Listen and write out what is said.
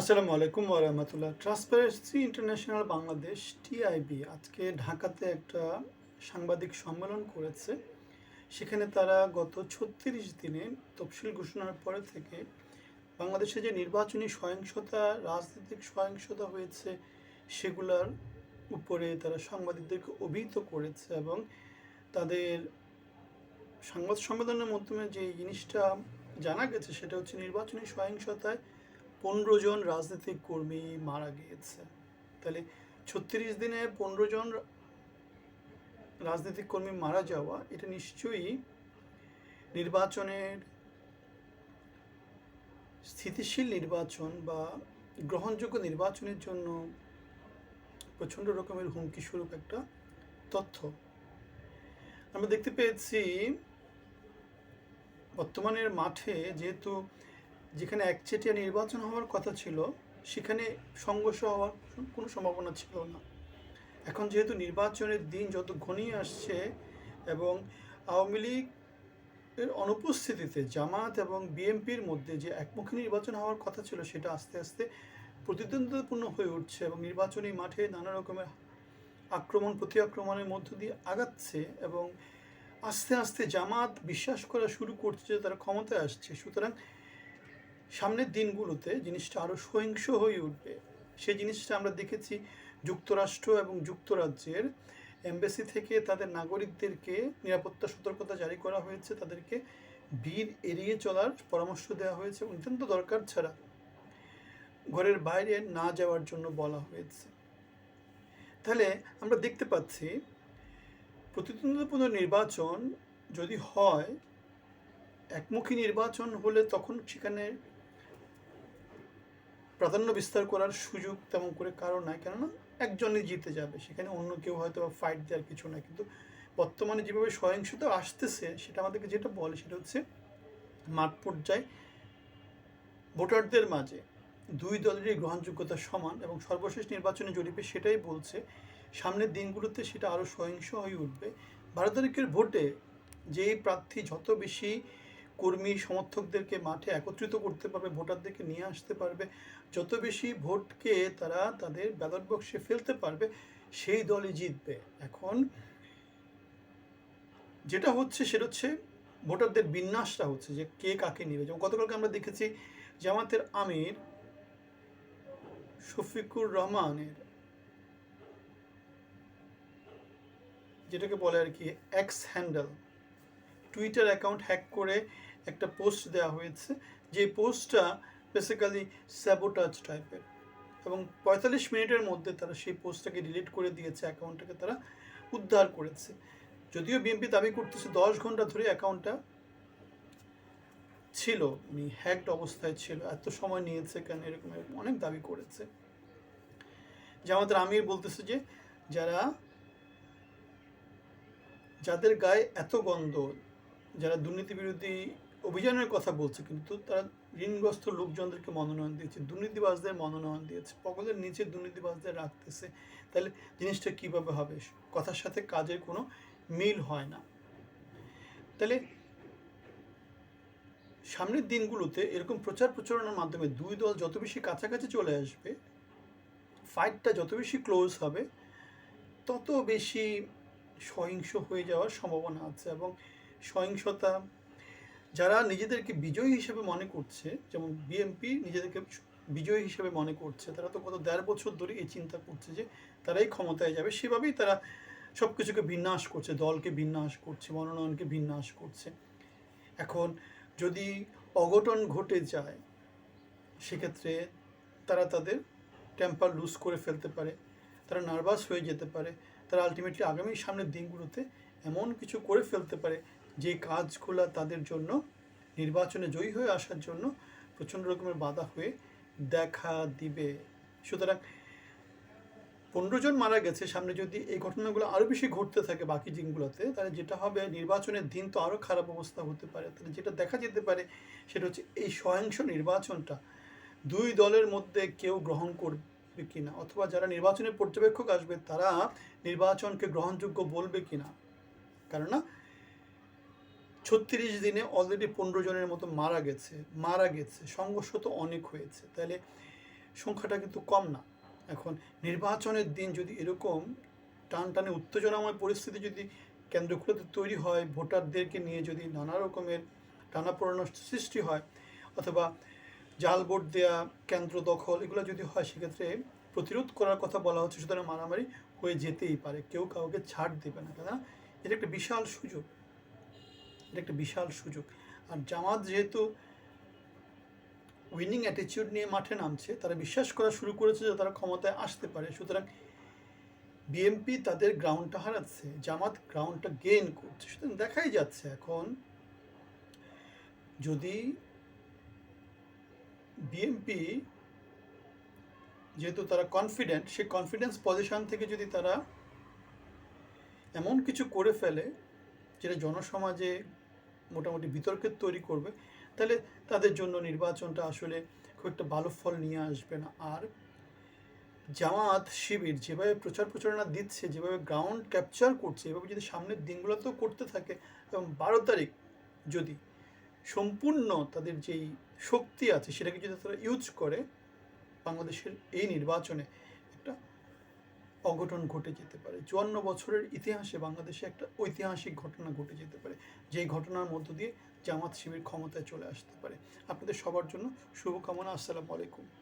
আসসালামু আলাইকুম ওরহামতুল্লাহ ট্রান্সপারেন্সি ইন্টারন্যাশনাল বাংলাদেশ টিআইবি আজকে ঢাকাতে একটা সাংবাদিক সম্মেলন করেছে। সেখানে তারা গত ছত্রিশ দিনে তফসিল ঘোষণার পরে থেকে বাংলাদেশে যে নির্বাচনী সহিংসতা, রাজনৈতিক সহিংসতা হয়েছে, সেগুলার উপরে তারা সাংবাদিকদেরকে অভিহিত করেছে এবং তাদের সংবাদ সম্মেলনের মাধ্যমে যে জিনিসটা জানা গেছে সেটা হচ্ছে নির্বাচনী সহিংসতায় পনেরো জন রাজনৈতিক কর্মী মারা গিয়েছে। তাহলে ছত্রিশ দিনে পনেরো জন রাজনৈতিক কর্মী মারা যাওয়া, এটা নিশ্চয়ই নির্বাচনের স্থিতিশীল নির্বাচন বা গ্রহণযোগ্য নির্বাচনের জন্য প্রচণ্ড রকমের হুমকি স্বরূপ একটা তথ্য। আমরা দেখতে পেয়েছি, বর্তমানের মাঠে যেহেতু যেখানে একচেটিয়া নির্বাচন হওয়ার কথা ছিল, সেখানে সংঘর্ষ হওয়ার কোনো সম্ভাবনা ছিল না। এখন যেহেতু নির্বাচনের দিন যত ঘনিয়ে আসছে এবং আওয়ামী লীগ এর অনুপস্থিতিতে জামাত এবং বিএনপির মধ্যে যে একমুখী নির্বাচন হওয়ার কথা ছিল, সেটা আস্তে আস্তে প্রতিদ্বন্দ্বিতাপূর্ণ হয়ে উঠছে এবং নির্বাচনী মাঠে নানা রকমের আক্রমণ প্রতি আক্রমণের মধ্য দিয়ে আগাচ্ছে এবং আস্তে আস্তে জামাত বিশ্বাস করা শুরু করছে যে তারা ক্ষমতায় আসছে। সুতরাং সামনের দিনগুলোতে জিনিসটা আরও সহিংস হয়ে উঠবে। সেই জিনিসটা আমরা দেখেছি যুক্তরাষ্ট্র এবং যুক্তরাজ্যের এমবেসি থেকে তাদের নাগরিকদেরকে নিরাপত্তা সতর্কতা জারি করা হয়েছে, তাদেরকে বীর এড়িয়ে চলার পরামর্শ দেওয়া হয়েছে অত্যন্ত দরকার ছাড়া ঘরের বাইরে না যাওয়ার জন্য বলা হয়েছে। তাহলে আমরা দেখতে পাচ্ছি প্রতিদ্বন্দ্বিতাপূর্ণ নির্বাচন যদি হয়, একমুখী নির্বাচন হলে তখন সেখানে প্রাধান্য বিস্তার করার সুযোগ তেমন করে কারও নাই, কেননা একজনই জিতে যাবে। সেখানে অন্য কেউ হয়তো ফাইট দেওয়ার কিছু না কিন্তু বর্তমানে যেভাবে সহিংসতা আসতেছে, সেটা আমাদেরকে যেটা বলে সেটা হচ্ছে মাঠ পর্যায়ে ভোটারদের মাঝে দুই দলেরই গ্রহণযোগ্যতা সমান এবং সর্বশেষ নির্বাচনী জরিপে সেটাই বলছে। সামনের দিনগুলোতে সেটা আরও সহিংস হয়ে উঠবে। বারো তারিখের ভোটে যেই প্রার্থী যত বেশি কর্মী সমর্থকদেরকে মাঠে একত্রিত করতে পারবে, ভোটারদেরকে নিয়ে আসতে পারবে। যত বেশি ভোটকে তারা তাদের ব্যালট বক্সে ফেলতে পারবে, সেই দলই জিতবে। এখন যেটা হচ্ছে সেটা হচ্ছে ভোটারদের বিন্যাসটা হচ্ছে যে কে কাকে নেবে। যেমন গতকালকে আমরা দেখেছি জামাতের আমির শফিকুর রহমানের যেটাকে বলে আর কি X handle Twitter account hack করে একটা পোস্ট দেওয়া হয়েছে, যে পোস্টটা বেসিক্যালি স্যাবোটাজ টাইপের এবং পঁয়তাল্লিশ মিনিটের মধ্যে তারা সেই পোস্টটাকে ডিলিট করে দিয়েছে অ্যাকাউন্টটাকে তারা উদ্ধার করেছে। যদিও বিএনপি দাবি করতেছে দশ ঘণ্টা ধরে অ্যাকাউন্টটা ছিল উনি হ্যাকড অবস্থায় ছিল, এত সময় নিয়েছে কেন এরকম এরকম অনেক দাবি করেছে। আমাদের আমির বলতেছে যে যারা, যাদের গায়ে এত গন্ধ, যারা দুর্নীতি বিরোধী অভিযানের কথা বলছে, কিন্তু তারা ঋণগ্রস্ত লোকজনদেরকে মনোনয়ন দিয়েছে, দুর্নীতিবাজদের মনোনয়ন দিয়েছে পকলের নিচে দুর্নীতিবাজদের রাখতেছে। তাহলে জিনিসটা কীভাবে হবে? কথার সাথে কাজের কোনো মিল হয় না। তাহলে সামনের দিনগুলোতে এরকম প্রচার প্রচারণার মাধ্যমে দুই দল যত বেশি কাছাকাছি চলে আসবে ফাইটটা যত বেশি ক্লোজ হবে, তত বেশি সহিংস হয়ে যাওয়ার সম্ভাবনা আছে এবং সহিংসতা যারা নিজেদেরকে বিজয়ী হিসেবে মনে করছে, যেমন বিএনপি নিজেদেরকে বিজয়ী হিসেবে মনে করছে, তারা তো গত দেড় বছর ধরে এই চিন্তা করছে যে তারাই ক্ষমতায় যাবে। সেভাবেই তারা সব কিছুকে বিন্যাস করছে, দলকে বিন্যাস করছে, মনোনয়নকে বিন্যাস করছে। এখন যদি অঘটন ঘটে যায়, সেক্ষেত্রে তারা তাদের টেম্পার লুজ করে ফেলতে পারে, তারা নার্ভাস হয়ে যেতে পারে, তারা আলটিমেটলি আগামী সামনের দিনগুলোতে এমন কিছু করে ফেলতে পারে যে কাজগুলো তাদের জন্য নির্বাচনে জয়ী হয়ে আসার জন্য প্রচণ্ড রকমের বাধা হয়ে দেখা দিবে। সুতরাং পনেরো জন মারা গেছে, সামনে যদি এই ঘটনাগুলো আরও বেশি ঘটতে থাকে বাকি দিনগুলোতে, তাহলে যেটা হবে নির্বাচনের দিন তো আরও খারাপ অবস্থা হতে পারে। তাহলে যেটা দেখা যেতে পারে সেটা হচ্ছে এই সহিংস নির্বাচনটা দুই দলের মধ্যে কেউ গ্রহণ করবে কিনা, অথবা যারা নির্বাচনের পর্যবেক্ষক আসবে তারা নির্বাচনকে গ্রহণযোগ্য বলবে কিনা। কেননা ছত্রিশ দিনে অলরেডি পনেরো জনের মতো মারা গেছে মারা গেছে, সংঘর্ষ তো অনেক হয়েছে। তাহলে সংখ্যাটা কিন্তু কম না। এখন নির্বাচনের দিন যদি এরকম টান টানে উত্তেজনাময় পরিস্থিতি যদি কেন্দ্রগুলোতে তৈরি হয়, ভোটারদেরকে নিয়ে যদি নানা রকমের টানাপোড়ানোর সৃষ্টি হয়, অথবা জাল ভোট দেয়া, কেন্দ্র দখল এগুলো যদি হয়, সেক্ষেত্রে প্রতিরোধ করার কথা বলা হচ্ছে, সুতরাং মারামারি হয়ে যেতেই পারে। কেউ কাউকে ছাড় দেবে না কেন এটা একটা বিশাল সুযোগ। এটা একটা বিশাল সুযোগ। আর জামাত যেহেতু উইনিং অ্যাটিচিউড নিয়ে মাঠে নামছে, তারা বিশ্বাস করা শুরু করেছে যে তারা ক্ষমতায় আসতে পারে। সুতরাং বিএমপি তাদের গ্রাউন্ডটা হারাচ্ছে, জামাত গ্রাউন্ডটা গেইন করছে। সুতরাং দেখাই যাচ্ছে এখন, যদি বিএমপি যেহেতু তারা কনফিডেন্ট সেই কনফিডেন্স পজিশন থেকে যদি তারা এমন কিছু করে ফেলে, যেটা জনসমাজে মোটামুটি বিতর্কের তৈরি করবে, তাহলে তাদের জন্য নির্বাচনটা আসলে খুব একটা ভালো ফল নিয়ে আসবে না। আর জামাত শিবির যেভাবে প্রচার প্রচারণা দিচ্ছে, যেভাবে গ্রাউন্ড ক্যাপচার করছে, এভাবে যদি সামনের দিনগুলোতেও করতে থাকে এবং বারো তারিখ যদি সম্পূর্ণ তাদের যেই শক্তি আছে, সেটাকে যদি তারা ইউজ করে, বাংলাদেশের এই নির্বাচনে অঘটন ঘটে যেতে পারে। চুয়ান্ন বছরের ইতিহাসে বাংলাদেশে একটা ঐতিহাসিক ঘটনা ঘটে যেতে পারে, যেই ঘটনার মধ্য দিয়ে জামাত শিবির ক্ষমতায় চলে আসতে পারে। আপনাদের সবার জন্য শুভকামনা। আসসালামু আলাইকুম।